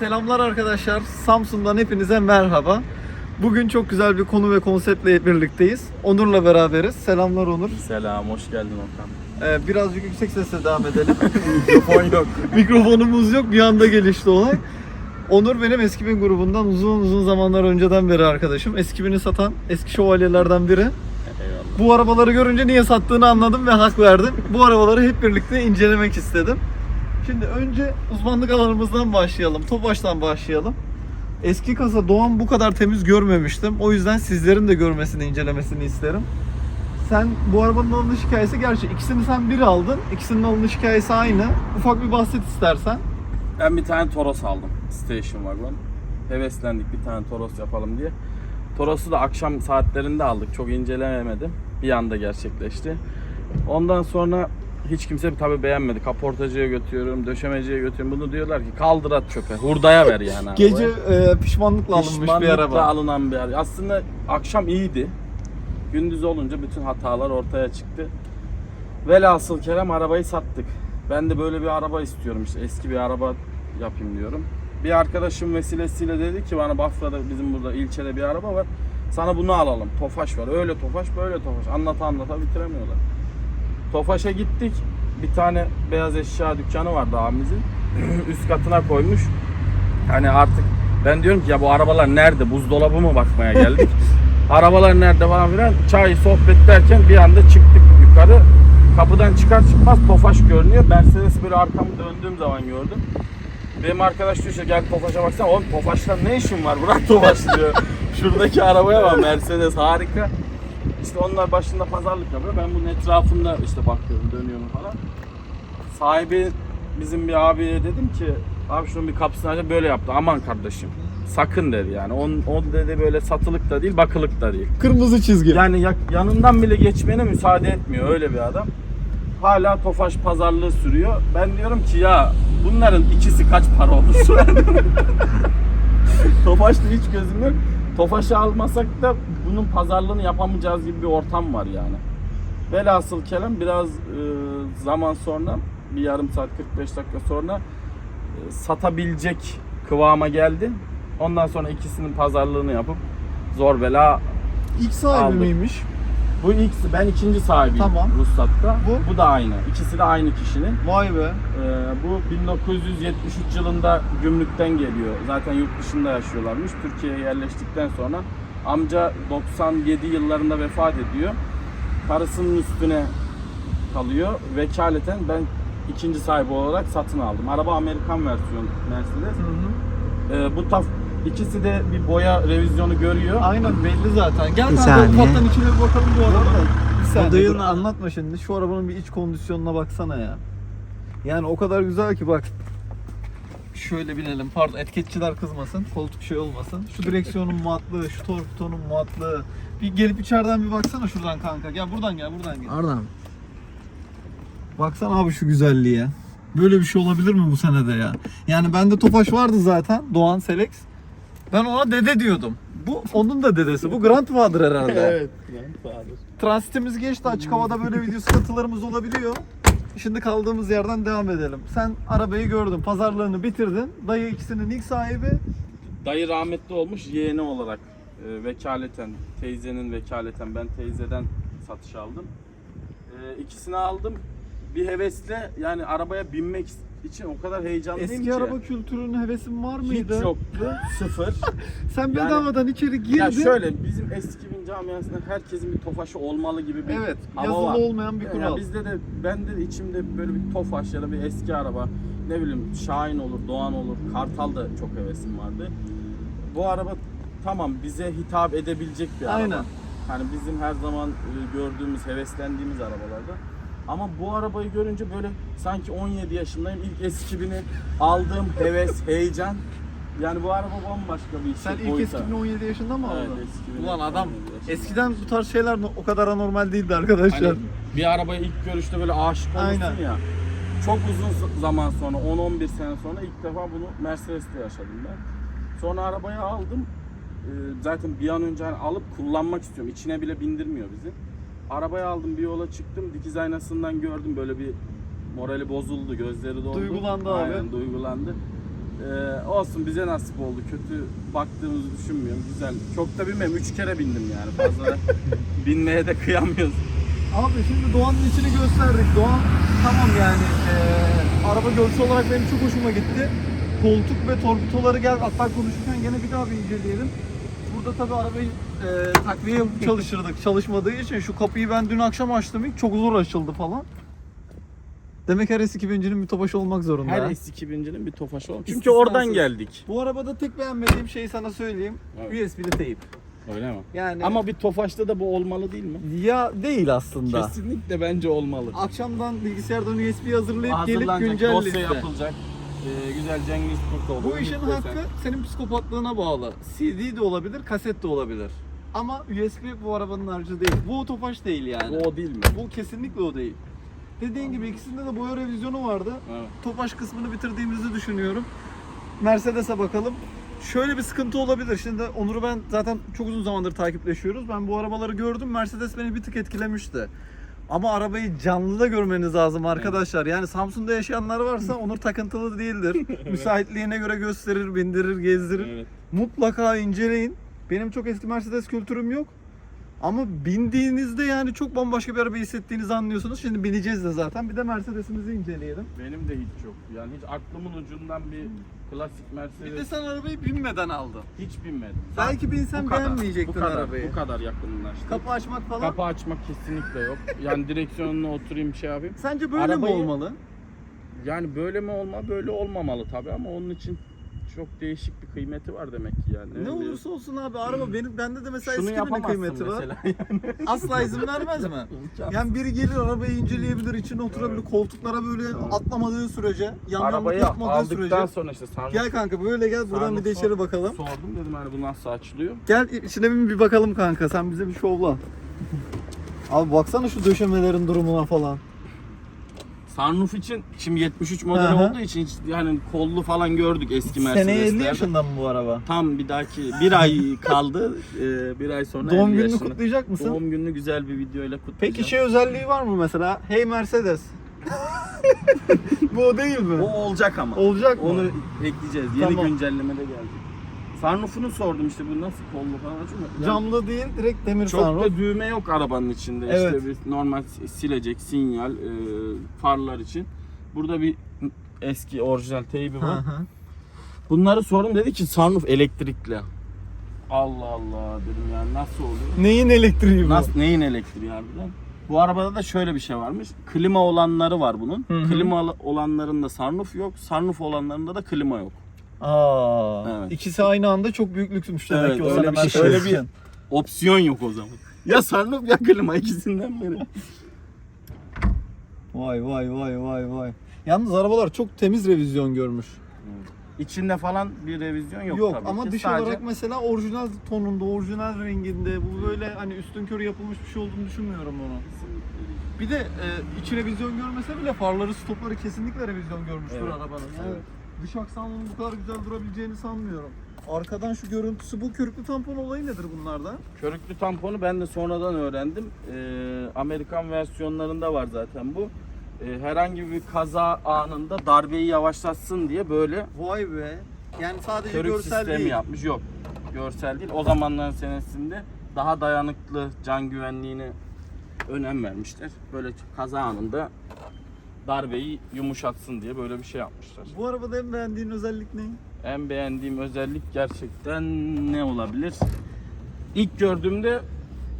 Selamlar arkadaşlar. Samsun'dan hepinize merhaba. Bugün çok güzel bir konu ve konseptle birlikteyiz. Onur'la beraberiz. Selamlar Onur. Selam, hoş geldin Okan. Ee, birazcık yüksek sesle devam edelim. Mikrofon yok. Mikrofonumuz yok. Bir anda gelişti olay. Onur benim eski bir grubundan uzun uzun zamanlar önceden beri arkadaşım. Eskibini satan eski şövalyelerden biri. Eyvallah. Bu arabaları görünce niye sattığını anladım ve hak verdim. Bu arabaları hep birlikte incelemek istedim. Şimdi önce uzmanlık alanımızdan başlayalım. Tofaş'tan başlayalım. Eski kasa Doğan bu kadar temiz görmemiştim. O yüzden sizlerin de görmesini, incelemesini isterim. Sen bu arabanın alınış hikayesi gerçi ikisini sen bir aldın. İkisinin alınış hikayesi aynı. Ufak bir bahset istersen. Ben bir tane Toros aldım. Station Wagon. Heveslendik bir tane Toros yapalım diye. Toros'u da akşam saatlerinde aldık. Çok incelemedim. Bir anda gerçekleşti. Ondan sonra hiç kimse tabii beğenmedi. Kaportacıya götürüyorum, döşemeciye götürüyorum. Bunu diyorlar ki kaldır at çöpe. Hurdaya ver yani. Gece e, pişmanlıkla alınmış bir Pişmanlıkla araba. alınan bir araba. Aslında akşam iyiydi. Gündüz olunca bütün hatalar ortaya çıktı. Velhasıl kelam arabayı sattık. Ben de böyle bir araba istiyorum işte eski bir araba yapayım diyorum. Bir arkadaşım vesilesiyle dedi ki bana Bafra'da bizim burada ilçede bir araba var. Sana bunu alalım. Tofaş var. Öyle Tofaş böyle Tofaş. Anlata anlata bitiremiyorlar. Tofaş'a gittik. Bir tane beyaz eşya dükkanı vardı abimizin. Üst katına koymuş. Hani artık ben diyorum ki ya bu arabalar nerede? Buzdolabı mı bakmaya geldik? arabalar nerede falan filan. Çay sohbet derken bir anda çıktık yukarı. Kapıdan çıkar çıkmaz Tofaş görünüyor. Mercedes böyle arkamı döndüğüm zaman gördüm. Benim arkadaş diyor işte gel Tofaş'a baksana. Oğlum Tofaş'ta ne işin var? Bırak Tofaş diyor. Şuradaki arabaya bak Mercedes harika. İşte onlar başında pazarlık yapıyor. Ben bunun etrafında işte bakıyorum, dönüyorum falan. Sahibi bizim bir abiye dedim ki abi şunun bir kapısını aç böyle yaptı. Aman kardeşim. Sakın dedi yani. On, on dedi böyle satılık da değil, bakılık da değil. Kırmızı çizgi. Yani ya- yanından bile geçmene müsaade etmiyor öyle bir adam. Hala Tofaş pazarlığı sürüyor. Ben diyorum ki ya bunların ikisi kaç para olur? Tofaş'ta hiç gözüm yok. Tofaş'ı almasak da bunun pazarlığını yapamayacağız gibi bir ortam var yani. Velhasıl kelam biraz e, zaman sonra bir yarım saat 45 dakika sonra e, satabilecek kıvama geldi. Ondan sonra ikisinin pazarlığını yapıp zor bela İlk sahibi Aldık. miymiş? Bu ilk ben ikinci sahibiyim Tamam. ruhsatta. Bu? Bu da aynı. İkisi de aynı kişinin. Vay be. Ee, bu 1973 yılında gümrükten geliyor. Zaten yurt dışında yaşıyorlarmış. Türkiye'ye yerleştikten sonra amca 97 yıllarında vefat ediyor. Karısının üstüne kalıyor. Vekaleten ben ikinci sahibi olarak satın aldım. Araba Amerikan versiyon Mercedes. Ee, bu taf ikisi de bir boya revizyonu görüyor. Aynen belli zaten. Gel Bir kanka saniye. ufaktan içine bir bakalım bu arabanın. Bir saniye, dur. anlatma şimdi. Şu arabanın bir iç kondisyonuna baksana ya. Yani o kadar güzel ki bak. Şöyle binelim. Pardon etiketçiler kızmasın. Koltuk şey olmasın. Şu direksiyonun matlığı, şu torpitonun matlığı. Bir gelip içeriden bir baksana şuradan kanka. Gel buradan gel buradan gel. Oradan. Baksana abi şu güzelliğe. Böyle bir şey olabilir mi bu senede ya? Yani bende Tofaş vardı zaten. Doğan Selex. Ben ona dede diyordum. Bu onun da dedesi. Bu Grandfather herhalde. Transitimiz geçti. Açık havada böyle video sıkıntılarımız olabiliyor. Şimdi kaldığımız yerden devam edelim. Sen arabayı gördün, pazarlığını bitirdin. Dayı ikisinin ilk sahibi. Dayı rahmetli olmuş yeğeni olarak e, vekaleten, teyzenin vekaleten ben teyzeden satış aldım. E, ikisini aldım. Bir hevesle yani arabaya binmek için o kadar heyecanlıyım Eski ki. araba kültürünün hevesin var mıydı? hiç yoktu. Sıfır. Sen bedavadan içeri girdin. ya şöyle bizim eski bin camiasında herkesin bir tofaşı olmalı gibi bir Evet, hava yazılı var. olmayan bir kural. bizde de ben de içimde böyle bir tofaş ya da bir eski araba ne bileyim Şahin olur, Doğan olur, Kartal da çok hevesim vardı. Bu araba tamam bize hitap edebilecek bir araba. Aynen. Hani bizim her zaman e, gördüğümüz, heveslendiğimiz arabalarda. Ama bu arabayı görünce böyle sanki 17 yaşındayım. İlk eskibini aldığım heves, heyecan. Yani bu araba bambaşka bir Sen şey, ilk boyuta. eskibini 17 yaşında mı Evet, aldın? eskibini Ulan adam 17 yaşında. eskiden bu tarz şeyler o kadar anormal değildi arkadaşlar. Hani bir arabaya ilk görüşte böyle aşık olursun Aynen. ya. Çok uzun zaman sonra, 10-11 sene sonra ilk defa bunu Mercedes'te yaşadım ben. Sonra arabayı aldım. Ee, Zaten bir an önce hani alıp kullanmak istiyorum. İçine bile bindirmiyor bizi. Arabayı aldım, bir yola çıktım. Dikiz aynasından gördüm böyle bir morali bozuldu, gözleri doldu. Duygulandı abi. Aynen, duygulandı. Ee, olsun bize nasip oldu. Kötü baktığımızı düşünmüyorum. Güzel. Çok da bilmem. Üç kere bindim yani. Fazla binmeye de kıyamıyoruz. Abi şimdi Doğan'ın içini gösterdik. Doğan tamam yani eee, araba görsel olarak benim çok hoşuma gitti. Koltuk ve torpidoları gel hatta konuşurken gene bir daha bir inceleyelim. Burada tabii arabayı eee takviye yapıp çalıştırdık. Çalışmadığı için şu kapıyı ben dün akşam açtım ilk çok zor açıldı falan. Demek her eski bincinin bir topaş olmak zorunda. Her ha. S2000'cinin bir tofaşı olmuş. Çünkü İstisnasız. oradan geldik. Bu arabada tek beğenmediğim şeyi sana söyleyeyim. Evet. USB'li teyip. Öyle mi? Yani Ama bir tofaşta da bu olmalı değil mi? ya değil aslında. Kesinlikle bence olmalı. Akşamdan bilgisayardan USB hazırlayıp gelip Hazırlanacak, dosya yapılacak. Ee, güzel Cengiz Kurtoğlu. Bu işin Ümit Besen. hakkı senin psikopatlığına bağlı. CD de olabilir, kaset de olabilir. Ama USB bu arabanın harcı değil. Bu otofaş değil yani. Bu o değil mi? Bu kesinlikle o değil. Dediğin gibi ikisinde de boya revizyonu vardı. Evet. Topaş kısmını bitirdiğimizi düşünüyorum. Mercedes'e bakalım. Şöyle bir sıkıntı olabilir. Şimdi Onur'u ben zaten çok uzun zamandır takipleşiyoruz. Ben bu arabaları gördüm. Mercedes beni bir tık etkilemişti. Ama arabayı canlı da görmeniz lazım arkadaşlar. Yani Samsun'da yaşayanlar varsa Onur takıntılı değildir. Müsaitliğine göre gösterir, bindirir, gezdirir. Evet. Mutlaka inceleyin. Benim çok eski Mercedes kültürüm yok. Ama bindiğinizde yani çok bambaşka bir araba hissettiğinizi anlıyorsunuz. Şimdi bineceğiz de zaten. Bir de Mercedes'imizi inceleyelim. Benim de hiç yok. Yani hiç aklımın ucundan bir klasik Bir de Mercedes sen arabayı binmeden aldın. hiç binmedim. Belki binsen Bu kadar, beğenmeyecektin bu kadar, arabayı. Bu kadar yakınlaştı. Kapı açmak falan. Kapı açmak kesinlikle yok. Yani direksiyonuna oturayım şey yapayım. Sence böyle Arabayı- mi olmalı? Yani böyle mi olma böyle olmamalı tabii ama onun için çok değişik bir kıymeti var demek ki yani. Ne bileyim. olursa olsun abi araba benim bende de mesela Şunu eski kıymeti var. mesela. Asla izin vermez mi? Yani biri gelir arabayı inceleyebilir, içine oturabilir, koltuklara böyle atlamadığı sürece, yan yana Arabayı tutmadığı aldıktan sürece. sonra işte sarnıç Gel kanka böyle gel buradan bir de içeri bakalım. sordum dedim hani bu nasıl açılıyor. Gel içine bir, bir bakalım kanka sen bize bir şovla. Abi baksana şu döşemelerin durumuna falan. Sunroof için şimdi 73 model olduğu için hiç yani kollu falan gördük eski Seneye 50 Mercedes'lerde. yaşında mı bu araba? Tam bir dahaki bir ay kaldı. Ee, bir ay sonra Doğum 50 gününü yaşına. kutlayacak mısın? Doğum gününü güzel bir videoyla kutlayacağım. Peki şey özelliği var mı mesela? Hey Mercedes. bu o değil mi? O olacak ama. Olacak mı? Onu ekleyeceğiz. Yeni Tamam. güncellemede gelecek. Sunroof'unu sordum işte bu nasıl kollu falan açıyor mu? Camlı değil, direkt demir çok sunroof. da düğme yok arabanın içinde. Evet. İşte bir normal silecek, sinyal, e, farlar için. Burada bir eski orijinal teybi Hı var. hı. Bunları sordum dedi ki sunroof elektrikli. Allah Allah dedim yani nasıl oluyor? Neyin elektriği bu? Nasıl, neyin elektriği harbiden? Bu arabada da şöyle bir şey varmış. Klima olanları var bunun. Hı hı. Klima olanlarında sunroof yok. Sunroof olanlarında da klima yok. Aa, Evet. ikisi aynı anda çok büyük lüksmüş demek Evet, ki o öyle sana bir şey- öyle bir-. Opsiyon yok o zaman. Ya sunroof ya klima ikisinden biri. Vay vay vay vay vay. Yalnız arabalar çok temiz revizyon görmüş. İçinde falan bir revizyon yok, Yok, tabii ama ki. dış Sadece olarak mesela orijinal tonunda, orijinal renginde bu böyle hani üstün körü yapılmış bir şey olduğunu düşünmüyorum onu. Bir de e, iç revizyon görmese bile farları, stopları kesinlikle revizyon görmüştür Evet. arabanın. Evet. Dış aksamının bu kadar güzel durabileceğini sanmıyorum. Arkadan şu görüntüsü, bu körüklü tampon olayı nedir bunlarda? körüklü tamponu ben de sonradan öğrendim. Ee, Amerikan versiyonlarında var zaten bu. Ee, herhangi bir kaza anında darbeyi yavaşlatsın diye böyle Vay be. Yani sadece körük görsel sistemi değil. yapmış. Yok. Görsel değil. O zamanların senesinde daha dayanıklı can güvenliğine önem vermişler. Böyle kaza anında darbeyi yumuşatsın diye böyle bir şey yapmışlar. Bu arabada en beğendiğin özellik ne? En beğendiğim özellik gerçekten ne olabilir? İlk gördüğümde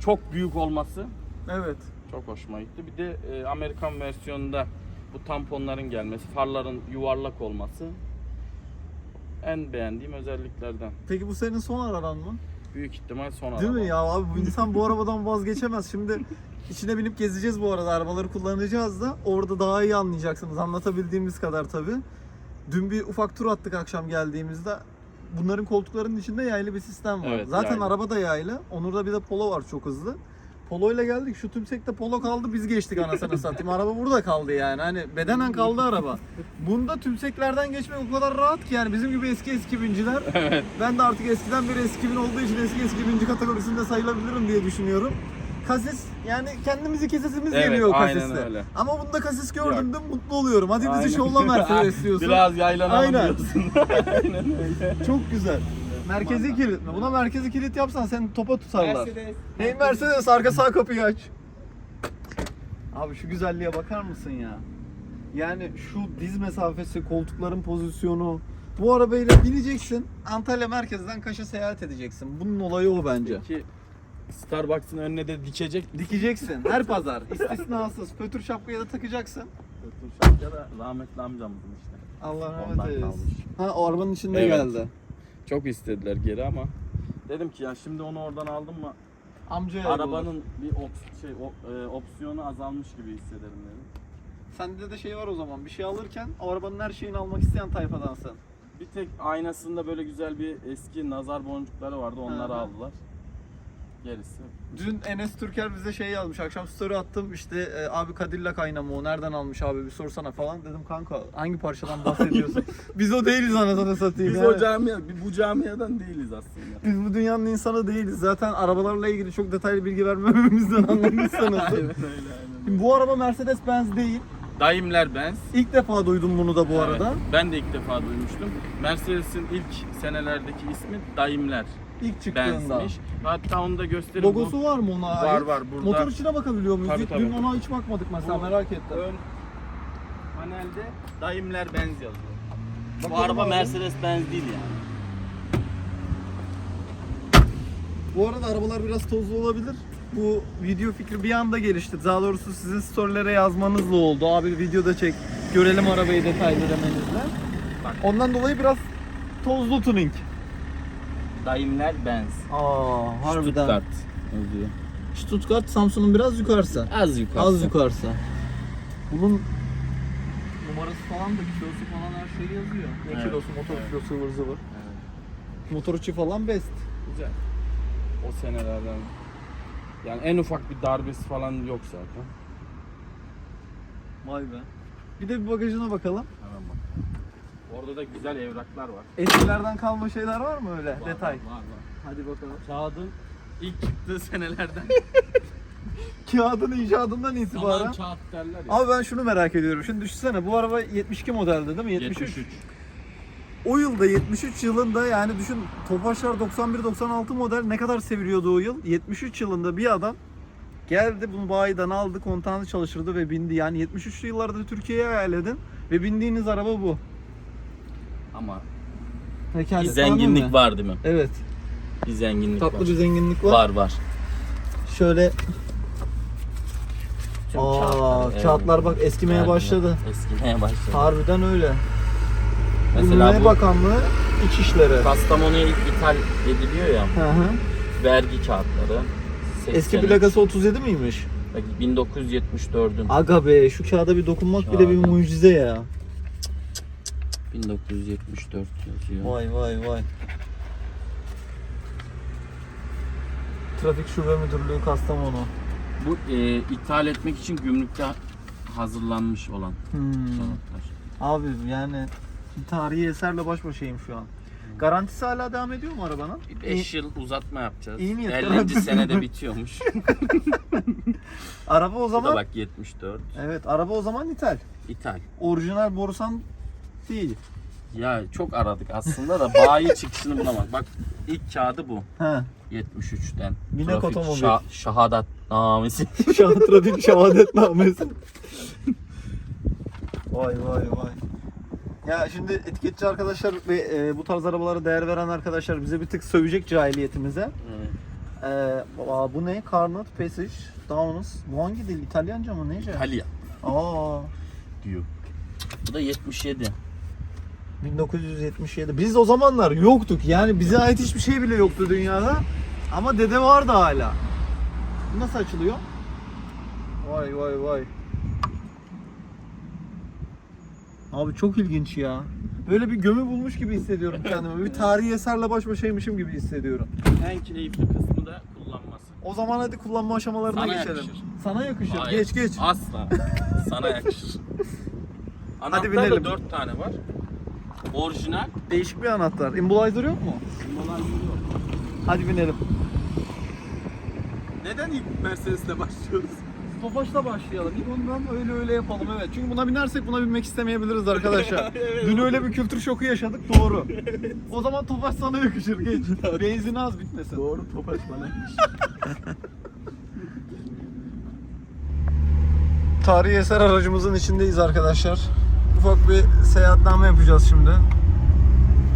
çok büyük olması Evet. çok hoşuma gitti. Bir de e, Amerikan versiyonunda bu tamponların gelmesi, farların yuvarlak olması en beğendiğim özelliklerden. Peki bu senin son araban mı? Büyük ihtimal son Değil araba. mi ya abi bu insan bu arabadan vazgeçemez. Şimdi içine binip gezeceğiz bu arada arabaları kullanacağız da orada daha iyi anlayacaksınız anlatabildiğimiz kadar tabi. Dün bir ufak tur attık akşam geldiğimizde. Bunların koltuklarının içinde yaylı bir sistem var. Evet, Zaten yaylı. araba da yaylı. Onur'da bir de Polo var çok hızlı. Polo ile geldik. Şu tümsekte Polo kaldı. Biz geçtik anasını satayım. Araba burada kaldı yani. Hani bedenen kaldı araba. Bunda tümseklerden geçmek o kadar rahat ki yani bizim gibi eski eski binciler. Ben de artık eskiden beri eski bin olduğu için eski eski binci kategorisinde sayılabilirim diye düşünüyorum. kasis yani kendimizi kesesimiz Evet, geliyor kasiste. öyle. Ama bunda kasis gördüğümde mutlu oluyorum. Hadi bizi Aynen. şolla Mercedes diyorsun. Biraz yaylanalım Aynen. diyorsun. Aynen öyle. Çok güzel. Merkezi kilit mi? Buna merkezi kilit yapsan seni topa tutarlar. Mercedes. Hey Mercedes arka sağ kapıyı aç. Abi şu güzelliğe bakar mısın ya? Yani şu diz mesafesi, koltukların pozisyonu. Bu arabayla bineceksin. Antalya merkezden Kaş'a seyahat edeceksin. Bunun olayı o bence. Ki Starbucks'ın önüne de dikecek. Dikeceksin her pazar. istisnasız. Pötür şapkayı da takacaksın. Ya da rahmetli amcamızın işte. Allah rahmet Ondan eylesin. kalmış. Ha o arabanın içinde Evet. geldi. Çok istediler geri ama dedim ki ya şimdi onu oradan aldım mı Amcaya arabanın bir op- şey o- e, opsiyonu azalmış gibi hissederim dedim. Sende de şey var o zaman. Bir şey alırken o arabanın her şeyini almak isteyen tayfadansın. Bir tek aynasında böyle güzel bir eski nazar boncukları vardı onları Hı hı. aldılar. Gerisi. Dün Enes Türker bize şey yazmış. Akşam story attım. İşte e, abi Cadillac aynamı o nereden almış abi bir sorsana falan. Dedim kanka hangi parçadan bahsediyorsun? Biz o değiliz anasını satayım. Biz yani. o camia, bu camiadan değiliz aslında. Biz bu dünyanın insanı değiliz. Zaten arabalarla ilgili çok detaylı bilgi vermememizden anlamışsınız. aynen öyle aynen. Bu araba Mercedes Benz değil. Daimler Benz. İlk defa duydum bunu da bu Evet, arada. ben de ilk defa duymuştum. Mercedes'in ilk senelerdeki ismi Daimler İlk çıktığında. Benz'miş. Hatta onu da göstereyim. Logosu var mı ona ait? Var, var, burada. Motor içine bakabiliyor muyuz? Tabii, Dün tabii. ona hiç bakmadık mesela Bu merak ettim. Ön panelde Daimler Benz yazıyor. Bakalım Bu araba abi. Mercedes Benz değil yani. Bu arada arabalar biraz tozlu olabilir. Bu video fikri bir anda gelişti. Daha doğrusu sizin storylere yazmanızla oldu. Abi videoda çek, görelim arabayı detaylı demenizle. Bak. Ondan dolayı biraz tozlu tuning. Daimler Benz. Aa, harbiden. Stuttgart yazıyor. Stuttgart Samsun'un biraz yukarısı. Az yukarı. Az yukarısı. Bunun numarası falan da kilosu falan her şeyi yazıyor. Ne Evet, kilosu, motor evet. kilosu ıvır zıvır. Evet. Motor içi falan best. Güzel. O senelerden. Yani en ufak bir darbesi falan yok zaten. Vay be. Bir de bir bagajına bakalım. Orada da güzel evraklar var. Eskilerden kalma şeyler var mı öyle? Var, Detay. Var, var. Hadi bakalım. Kağıdın ilk çıktığı senelerden. Kağıdın icadından itibaren. kağıt derler ya. Abi ben şunu merak ediyorum. Şimdi düşünsene bu araba 72 modeldi değil mi? 73. 73. O yılda 73 yılında yani düşün Tofaşlar 91-96 model ne kadar seviliyordu o yıl? 73 yılında bir adam geldi bunu bayiden aldı kontağını çalıştırdı ve bindi. Yani 73'lü yıllarda Türkiye'ye hayal edin ve bindiğiniz araba bu. Ama bir zenginlik mı? var değil mi? Evet. Bir zenginlik Tatlı var. bir zenginlik var. Var var. Şöyle Tüm Aa, kağıtlar, kağıtlar bak eskimeye Evet, başladı. Eskimeye başladı. Harbiden öyle. Mesela Ünlüne bu Bakanlığı İçişleri. Kastamonu'ya ilk ithal ediliyor ya Hı hı. vergi kağıtları. Eski 83. plakası 37 miymiş? Bak 1974'ün Aga be şu kağıda bir dokunmak bile bir Kağıda. mucize ya. 1974 yazıyor. Vay vay vay. Trafik Şube Müdürlüğü Kastamonu. Bu e, ithal etmek için gümrükte hazırlanmış olan Hmm. Abi yani tarihi eserle baş başayım şu an. Garantisi hala devam ediyor mu arabanın? 5 yıl uzatma yapacağız. İyi niyet 50. garantisi. senede bitiyormuş. Araba o Bu da zaman bak 74. Evet, araba o zaman ithal. İthal. Orijinal Borusan değil. Ya çok aradık aslında da bayi çıkışını bulamadık. Bak ilk kağıdı bu. He. 73'ten. Binek Trafik otomobil. şa- şahadat namesi. Şah trafik şehadetnamesi. vay vay vay. Ya şimdi etiketçi arkadaşlar ve e, bu tarz arabalara değer veren arkadaşlar bize bir tık sövecek cahiliyetimize. Evet. E, aa, bu ne? Carnot, Passage, Downus. Bu hangi dil? İtalyanca mı? Nece? İtalya Aa, diyor. Bu da 77. 1977. Biz o zamanlar yoktuk. Yani bize ait hiçbir şey bile yoktu dünyada. Ama dede vardı hala. Bu nasıl açılıyor? Vay vay vay. Abi çok ilginç ya. Böyle bir gömü bulmuş gibi hissediyorum kendimi. Bir tarihi eserle baş başaymışım gibi hissediyorum. En keyifli kısmı da kullanması. O zaman hadi kullanma aşamalarına Sana geçelim. yakışır. Sana yakışır. Hayır, Geç geç. Asla. Sana yakışır. Anahtar binelim. da 4 tane var. Orijinal. Değişik bir anahtar. Imbolizer yok mu? Simbolar yok. Hadi binelim. Neden ilk Mercedes'le başlıyoruz? Tofaş'la başlayalım. İlk ondan öyle öyle yapalım evet. Çünkü buna binersek buna binmek istemeyebiliriz arkadaşlar. Evet. Dün öyle bir kültür şoku yaşadık doğru. O zaman Tofaş sana yakışır geç. Benzin az bitmesin. Doğru Tofaş bana. Tarihi eser aracımızın içindeyiz arkadaşlar. Ufak bir seyahatname yapacağız şimdi.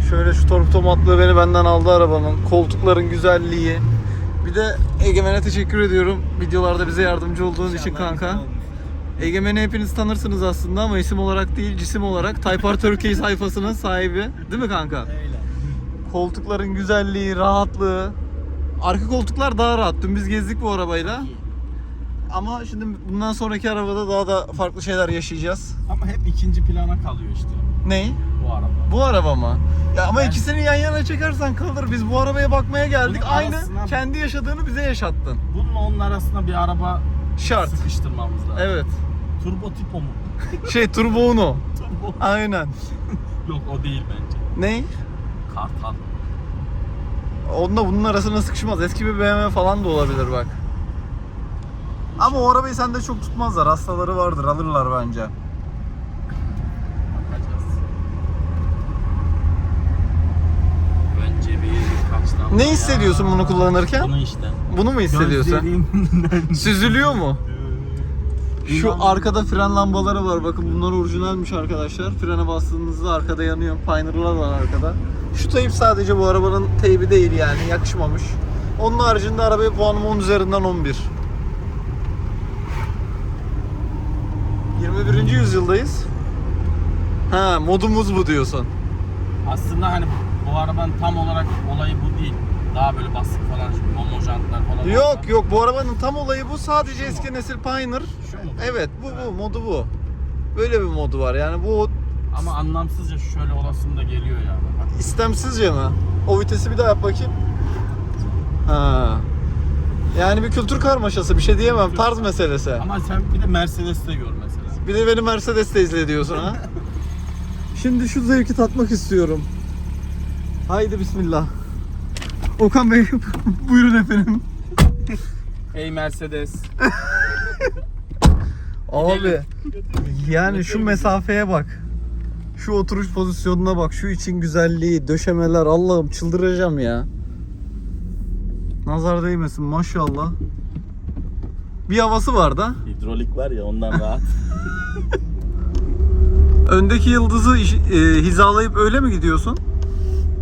Şöyle şu torpido matlığı beni benden aldı arabanın. Koltukların güzelliği. Bir de Egemen'e teşekkür ediyorum. Videolarda bize yardımcı olduğun için kanka. Egemen'i hepiniz tanırsınız aslında ama isim olarak değil cisim olarak. Type R Turkey sayfasının sahibi. Değil mi kanka? Öyle. Koltukların güzelliği, rahatlığı. Arka koltuklar daha rahat. Dün biz gezdik bu arabayla. Ama şimdi bundan sonraki arabada daha da farklı şeyler yaşayacağız. Ama hep ikinci plana kalıyor işte Ney? bu araba. Bu araba mı? Ya ama Ben- ikisini yan yana çekersen kalır. Biz bu arabaya bakmaya geldik. Bunun Aynı arasına- kendi yaşadığını bize yaşattın. Bununla onun arasında bir araba Şart. sıkıştırmamız lazım. Evet. Turbo tipo mu? Şey Turbo Uno. Turbo. Aynen. Yok o değil bence. Ney? Kartal. Onunla bunun arasına sıkışmaz. Eski bir BMW falan da olabilir bak. Ama o arabayı sende çok tutmazlar. Hastaları vardır. Alırlar bence. Bakacağız. Bence bir kaçtan. Ne hissediyorsun bunu kullanırken? Bunu işte. Bunu mu hissediyorsun? Süzülüyor mu? Şu İnan- arkada fren lambaları var. Bakın bunlar orijinalmiş arkadaşlar. Frene bastığınızda arkada yanıyor. Pioneer'lar var arkada. Şu teyip sadece bu arabanın teybi değil yani. Yakışmamış. Onun haricinde arabaya puanım 10 üzerinden 11. 21. yüzyıldayız. Ha modumuz bu diyorsun. Aslında hani bu arabanın tam olarak olayı bu değil. Daha böyle basık falan, şu momo jantlar falan. Yok olsa- yok bu arabanın tam olayı bu. Sadece Şu mu? eski nesil Pioneer. Şu mu? Evet bu bu modu bu. Böyle bir modu var yani bu Ama anlamsızca şöyle olasım da geliyor yani. Bak. İstemsizce mi? O vitesi bir daha yap bakayım. Ha. Yani bir kültür karmaşası bir şey diyemem. Tarz meselesi. Ama sen bir de Mercedes'te gör mesela. Bir de beni Mercedes'te izle diyorsun ha. Şimdi şu zevki tatmak istiyorum. Haydi bismillah. Okan Bey buyurun efendim. Hey Mercedes. Abi yani şu mesafeye bak. Şu oturuş pozisyonuna bak. Şu için güzelliği, döşemeler Allah'ım çıldıracağım ya. Nazar değmesin maşallah. Bir havası var da. Hidrolik var ya ondan rahat. Öndeki yıldızı e, hizalayıp öyle mi gidiyorsun?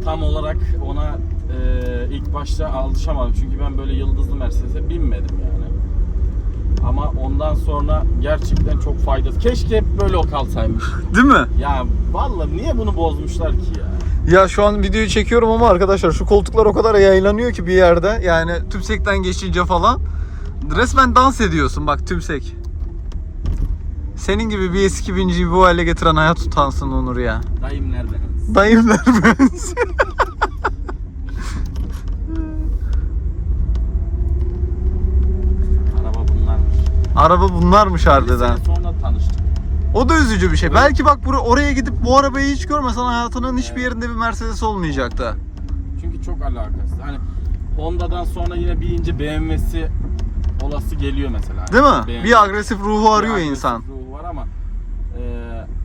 Tam olarak ona e, ilk başta alışamadım. Çünkü ben böyle yıldızlı Mercedes'e binmedim yani. Ama ondan sonra gerçekten çok faydası. Keşke hep böyle o kalsaymış. Değil mi? Ya vallahi niye bunu bozmuşlar ki ya? Ya şu an videoyu çekiyorum ama arkadaşlar şu koltuklar o kadar yaylanıyor ki bir yerde. Yani tümsekten geçince falan. Resmen dans ediyorsun bak tümsek. Senin gibi bir eski binciyi bu hale getiren hayat utansın Onur ya. Dayım nerede? Dayım vermez. Araba bunlarmış. Araba bunlarmış 50 harbiden. sonra tanıştık. O da üzücü bir şey. Evet. Belki bak bura- oraya gidip bu arabayı hiç görmesen hayatının hiçbir yerinde bir Mercedes olmayacaktı. Çünkü çok alakası. Hani Honda'dan sonra yine bir ince BMW'si olası geliyor mesela. Değil mi? BMW. Bir agresif ruhu arıyor agresif insan. Ruhu var ama e,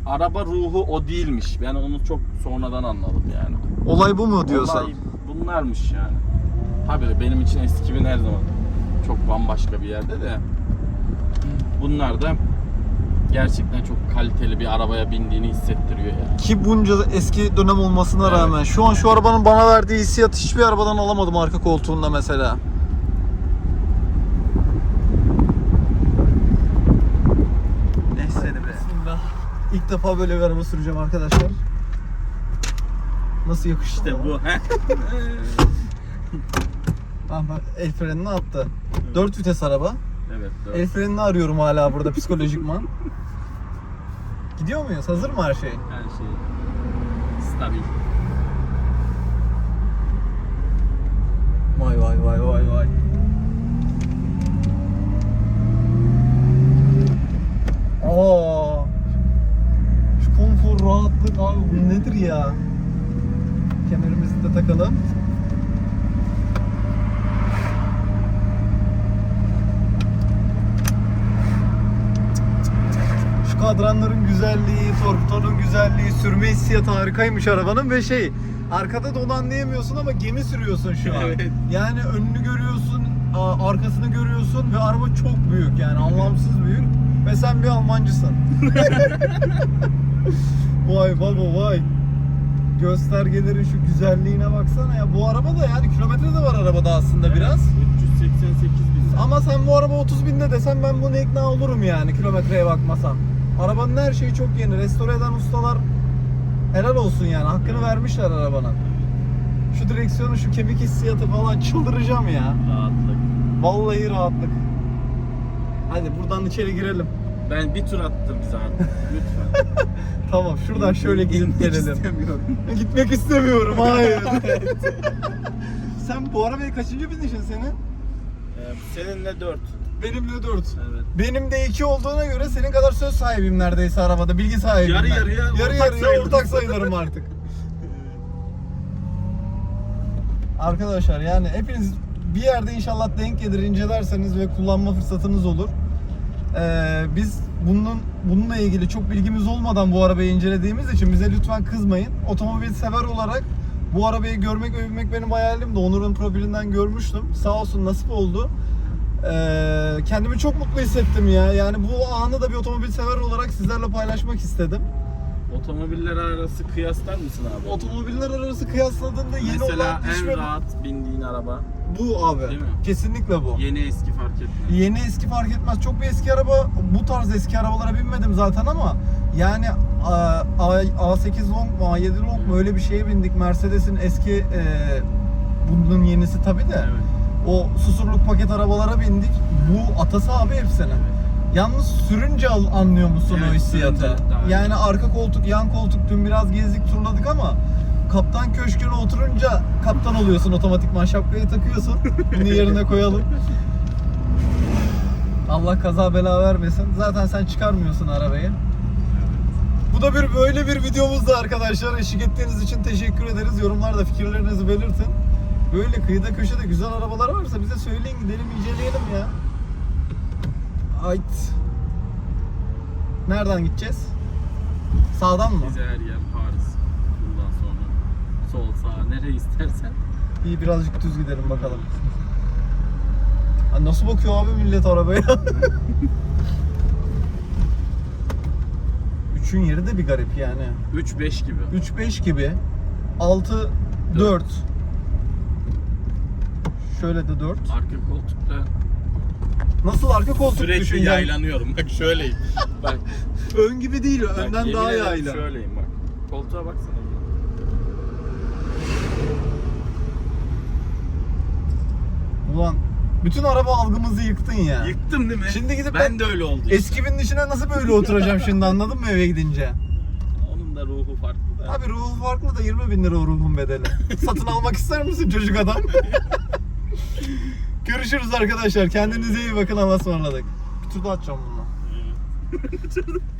araba ruhu o değilmiş. Ben onu çok sonradan anladım yani. Olay bu mu diyorsun? Olay bunlarmış yani. Tabii benim için eski bin her zaman çok bambaşka bir yerde de bunlar da gerçekten çok kaliteli bir arabaya bindiğini hissettiriyor yani. Ki bunca eski dönem olmasına Evet. rağmen şu an şu arabanın bana verdiği hissiyat hiçbir arabadan alamadım arka koltuğunda mesela. Neyse be. Bismillah. İlk defa böyle bir araba süreceğim arkadaşlar. Nasıl yakıştı? İşte bu. he. Ah bak el frenini attı. 4 vites araba. evet. doğru. El frenini arıyorum hala burada psikolojikman. Gidiyor muyuz? Hazır mı her şey? Her şey stabil. Vay vay vay vay vay. Aa rahatlık abi bu nedir ya? Kemerimizi de takalım. Şu kadranların güzelliği, torpitonun güzelliği, sürme hissiyatı harikaymış arabanın ve şey arkada da onu ama gemi sürüyorsun şu an. Evet. Yani önünü görüyorsun, arkasını görüyorsun ve araba çok büyük yani anlamsız büyük ve sen bir Almancısın. vay baba vay. Göstergelerin şu güzelliğine baksana ya. Bu araba da yani kilometre de var arabada aslında biraz. 388 bin. Ama sen bu araba 30 binde desen ben buna ikna olurum yani kilometreye bakmasam. Arabanın her şeyi çok yeni. Restore eden ustalar helal olsun yani. Hakkını vermişler arabanın. Şu direksiyonu, şu kemik hissiyatı falan çıldıracağım ya. Rahatlık. Vallahi rahatlık. Hadi buradan içeri girelim. Ben bir tur attım artık. Lütfen. Tamam şuradan şöyle İnmek gelelim. istemiyorum. Gitmek istemiyorum hayır. Sen bu arabaya kaçıncı binişin senin? Ee, seninle 4. Benimle 4. Evet. Benim de 2 olduğuna göre senin kadar söz sahibiyim neredeyse arabada. Bilgi sahibiyim. Yarı ben. yarıya yarı ortak yarıya sayılırız. ortak sayılırım artık. Arkadaşlar yani hepiniz bir yerde inşallah denk gelir incelerseniz ve kullanma fırsatınız olur. Ee, biz bunun bununla ilgili çok bilgimiz olmadan bu arabayı incelediğimiz için bize lütfen kızmayın. Otomobil sever olarak bu arabayı görmek ve benim hayalimdi. Onur'un profilinden görmüştüm. Sağ olsun nasip oldu. Ee, kendimi çok mutlu hissettim ya. Yani bu anı da bir otomobil sever olarak sizlerle paylaşmak istedim. Otomobiller arası kıyaslar mısın abi? Otomobiller arası kıyasladığında yeni Mesela olan en rahat bindiğin araba bu abi. Değil mi? Kesinlikle bu. yeni eski etmez. Yeni eski fark etmez. Çok bir eski araba bu tarz eski arabalara binmedim zaten ama yani A- A- A8 Long mu A7 Long mu öyle bir şeye bindik. Mercedes'in eski e, bunun yenisi tabi de. Evet. O susurluk paket arabalara bindik. Bu atası abi hepsinin. Yalnız sürünce anlıyor musun o Evet, hissiyatı? daha iyi. Yani arka koltuk, yan koltuk dün biraz gezdik, turladık ama kaptan köşküne oturunca kaptan oluyorsun otomatikman şapkayı takıyorsun. Bunu yerine koyalım. Allah kaza bela vermesin. Zaten sen çıkarmıyorsun arabayı. Bu da bir böyle bir videomuzdu arkadaşlar. Eşlik ettiğiniz için teşekkür ederiz. Yorumlarda fikirlerinizi belirtin. Böyle kıyıda köşede güzel arabalar varsa bize söyleyin gidelim inceleyelim ya. Ait. Nereden gideceğiz? Sağdan mı? Bize her yer Paris. Bundan sonra sol sağ nereye istersen. İyi birazcık düz gidelim bakalım. Ha, nasıl bakıyor abi millet arabaya? Üçün yeri de bir garip yani. 3-5 gibi. 3-5 gibi. 6 4. Şöyle de 4. Arka koltukta Nasıl arka koltuk sürekli düşün yani? yaylanıyorum. Bak şöyleyim. Bak. Ön gibi değil, bak, önden yemin daha ederim yayla. Şöyleyim bak. Koltuğa baksana. Ulan bütün araba algımızı yıktın ya. Yıktım değil mi? Şimdi gidip ben, ben de öyle oldu. işte. Eski binin içine nasıl böyle oturacağım şimdi anladın mı eve gidince? Onun da ruhu farklı da. Abi ruhu farklı da 20 bin lira o ruhun bedeli. Satın almak ister misin çocuk adam? Görüşürüz arkadaşlar. Kendinize iyi bakın. Allah'a ısmarladık. Bir tur daha atacağım bununla.